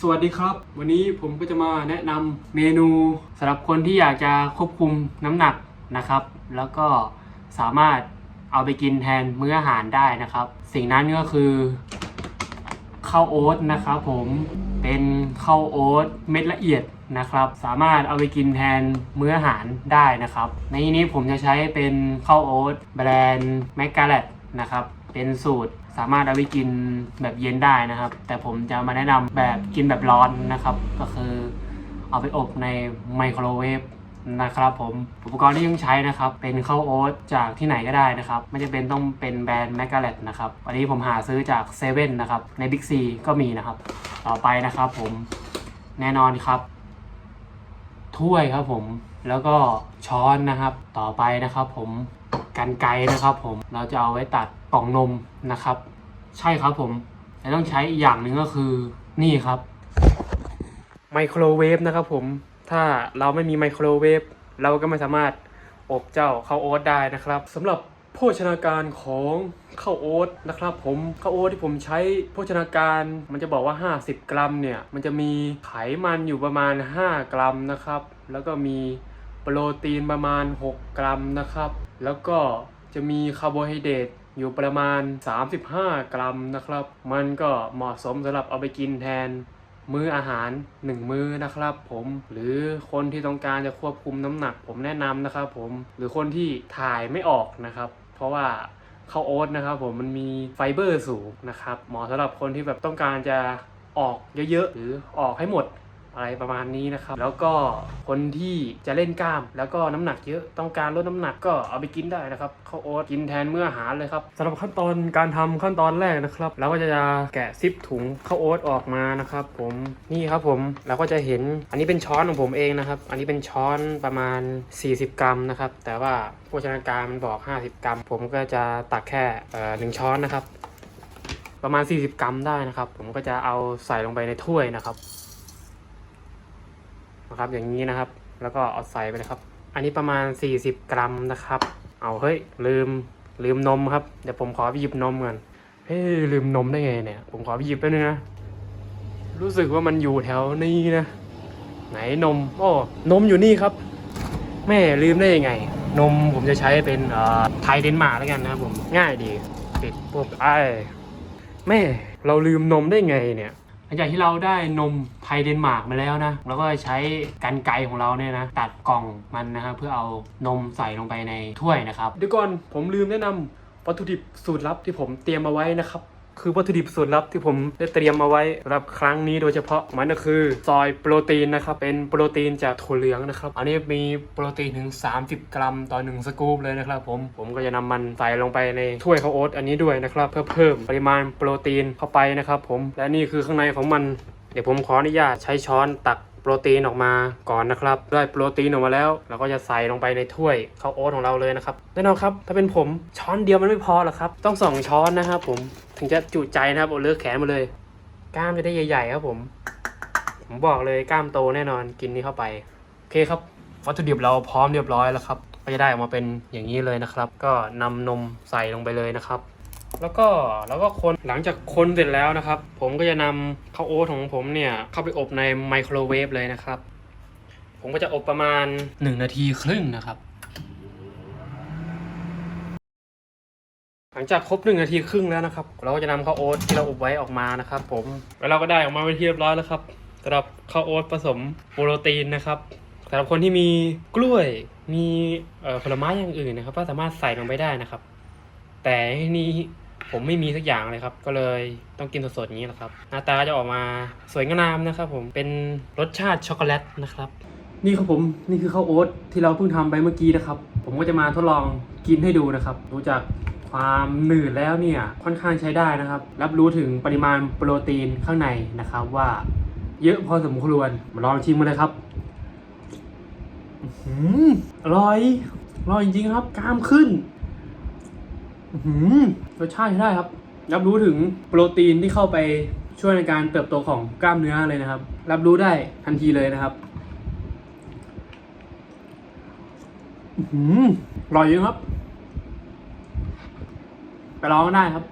สวัสดีครับ วันนี้ผมก็จะมาแนะนำเมนูสำหรับคนที่อยากจะควบคุมน้ำหนักนะครับ แล้วก็สามารถเอาไปกินแทนมื้ออาหารได้นะครับ สิ่งนั้นก็คือข้าวโอ๊ตนะครับผมเป็นข้าวโอ๊ตเม็ดละเอียดนะครับ สามารถเอาไปกินแทนมื้ออาหารได้นะครับ ในที่นี้ผมจะใช้เป็นข้าวโอ๊ตแบรนด์แมกกาเลตนะครับ เป็นสูตรสามารถเอาไปกินแบบเย็นได้นะครับ แต่ผมจะมาแนะนำแบบกินแบบร้อนนะครับ ก็คือเอาไปอบในไมโครเวฟนะครับผมอุปกรณ์ที่ต้องใช้นะครับ เป็นข้าวโอ๊ตจากที่ไหนก็ได้นะครับ ไม่จำเป็นต้องเป็นแบรนด์แมกกาเลตนะครับวันนี้ผมหาซื้อจากเซเว่นนะครับ ในบิ๊กซีก็มีนะครับ ต่อไปนะครับผมแน่นอนครับ ถ้วยครับผมแล้วก็ช้อนนะครับ ต่อไปนะครับผม กันไกนะครับผมเราจะเอาไว้ตัดกล่องนมนะครับ ใช่ครับผมและต้องใช้อีกอย่างหนึ่งก็คือนี่ครับไมโครเวฟนะครับผมถ้าเราไม่มีไมโครเวฟเราก็ไม่สามารถอบเจ้าข้าวโอ๊ตได้นะครับสำหรับโภชนาการของข้าวโอ๊ตนะครับ ผมข้าวโอ๊ตที่ผมใช้โภชนาการมันจะบอกว่า 50 กรัมเนี่ย มันจะมีไขมันอยู่ประมาณ 5 กรัมนะครับ แล้วก็มี โปรตีนประมาณ 6 กรัมนะครับ แล้วก็จะมีคาร์โบไฮเดรตอยู่ประมาณ 35 กรัมนะครับ มันก็เหมาะสมสำหรับเอาไปกินแทนมื้ออาหาร 1 มื้อนะครับผมหรือคนที่ต้องการจะควบคุมน้ำหนัก ผมแนะนำนะครับผมหรือคนที่ถ่ายไม่ออกนะครับ เพราะว่าข้าวโอ๊ตนะครับผมมันมีไฟเบอร์สูงนะครับเหมาะสำหรับคนที่แบบต้องการจะออกเยอะๆ หรือออกให้หมด อะไรประมาณนี้นะครับ แล้วก็คนที่จะเล่นกล้าม แล้วก็น้ำหนักเยอะต้องการลดน้ำหนักก็เอาไปกินได้นะครับข้าวโอ๊ตกินแทนเมื้ออาหารเลยครับสำหรับขั้นตอนการทำขั้นตอนแรกนะครับเราก็จะแกะซิปถุงข้าวโอ๊ตออกมานะครับผมนี่ครับผมเราก็จะเห็นอันนี้เป็นช้อนของผมเองนะครับ อันนี้เป็นช้อนประมาณ 40 กรัมนะครับ แต่ว่าโภชนาการมันบอก 50 กรัม ผมก็จะตักแค่หนึ่งช้อนนะครับ ประมาณ 40 กรัมได้นะครับ ผมก็จะเอาใส่ลงไปในถ้วยนะครับ นะครับ อย่างนี้นะครับ แล้วก็เอาใส่ไปเลยครับ อันนี้ประมาณ 40 กรัมนะครับ เอาเฮ้ยลืมลืมนมครับ เดี๋ยวผมขอไปหยิบนมก่อนเฮ้ยลืมนมได้ไงเนี่ย ผมขอไปหยิบไปบนึงนะ รู้สึกว่ามันอยู่แถวนี้นะ ไหนนม โอ้ นมอยู่นี่ครับ แม่ลืมได้ยังไง นมผมจะใช้เป็นเอ่อไทยเดนมาร์กแล้วกันนะครับผม ง่ายดีปิดปุ๊บไอ้แม่เราลืมนมได้ไงเนี่ย หลังจากที่เราได้นมไทยเดนมาร์กมาแล้วนะเราก็ใช้กันไกของเราเนี่ยนะตัดกล่องมันนะครับเพื่อเอานมใส่ลงไปในถ้วยนะครับเดี๋ยวก่อนผมลืมแนะนำวัตถุดิบสูตรลับที่ผมเตรียมมาไว้นะครับ คือวัตถุดิบสูตรลับที่ผมได้เตรียมมาไว้สำหรับครั้งนี้โดยเฉพาะมันก็คือซอยโปรตีนนะครับ เป็นโปรตีนจากถั่วเหลืองนะครับ อันนี้มีโปรตีนถึง 30 กรัมต่อ 1 สกู๊ปเลยนะครับ ผมผมก็จะนำมันใส่ลงไปในถ้วยข้าวโอ๊ตอันนี้ด้วยนะครับ เพื่อเพิ่มปริมาณโปรตีนเข้าไปนะครับ ผมและนี่คือข้างในของมัน เดี๋ยวผมขออนุญาตใช้ช้อนตักโปรตีนออกมาก่อนนะครับ ได้โปรตีนออกมาแล้ว เราก็จะใส่ลงไปในถ้วยข้าวโอ๊ตของเราเลยนะครับแน่นอนครับถ้าเป็นผมช้อนเดียวมันไม่พอหรอกครับ ต้องสองช้อนนะครับผม ถึงจะจุใจนะครับเอาเลือกแขนมาเลย กล้ามจะได้ใหญ่ๆครับผม ผมบอกเลยกล้ามโตแน่นอนกินนี้เข้าไป โอเคครับ วัตถุดิบเราพร้อมเรียบร้อยแล้วครับ ก็จะได้ออกมาเป็นอย่างนี้เลยนะครับ ก็นำนมใส่ลงไปเลยนะครับ แล้วก็แล้วก็คนหลังจากคนเสร็จแล้วนะครับ ผมก็จะนำข้าวโอ๊ตของผมเนี่ยเข้าไปอบในไมโครเวฟเลยนะครับ ผมก็จะอบประมาณ 1 นาทีครึ่งนะครับ หลังจากครบ1นาทีครึ่งแล้วนะครับเราก็จะนำข้าวโอ๊ตที่เราอบไว้ออกมานะครับ ผมแล้วเราก็ได้ออกมาเป็นที่เรียบร้อยแล้วครับสำหรับข้าวโอ๊ตผสมโปรตีนนะครับสำหรับคนที่มีกล้วยมีผลไม้อย่างอื่นนะครับ ก็สามารถใส่ลงไปได้นะครับ แต่ที่นี้ผมไม่มีสักอย่างเลยครับ ก็เลยต้องกินสดๆอย่างนี้แหละครับ หน้าตาจะออกมาสวยงามนะครับ ผมเป็นรสชาติช็อกโกแลตนะครับ นี่ครับผมนี่คือข้าวโอ๊ตที่เราเพิ่งทำไปเมื่อกี้นะครับ ผมก็จะมาทดลองกินให้ดูนะครับดูจาก ความหนืดแล้วเนี่ยค่อนข้างใช้ได้นะครับ รับรู้ถึงปริมาณโปรตีนข้างในนะครับว่าเยอะพอสมควรมาลองชิมกันเลยครับอื้อหือร่อยอร่อยจริงๆครับกล้ามขึ้นอื้อหือรสชาติใช้ได้ครับ รับรู้ถึงโปรตีนที่เข้าไปช่วยในการเติบโตของกล้ามเนื้อเลยนะครับ รับรู้ได้ทันทีเลยนะครับอื้อหืออร่อยจริงครับ ไปลองกันได้ครับ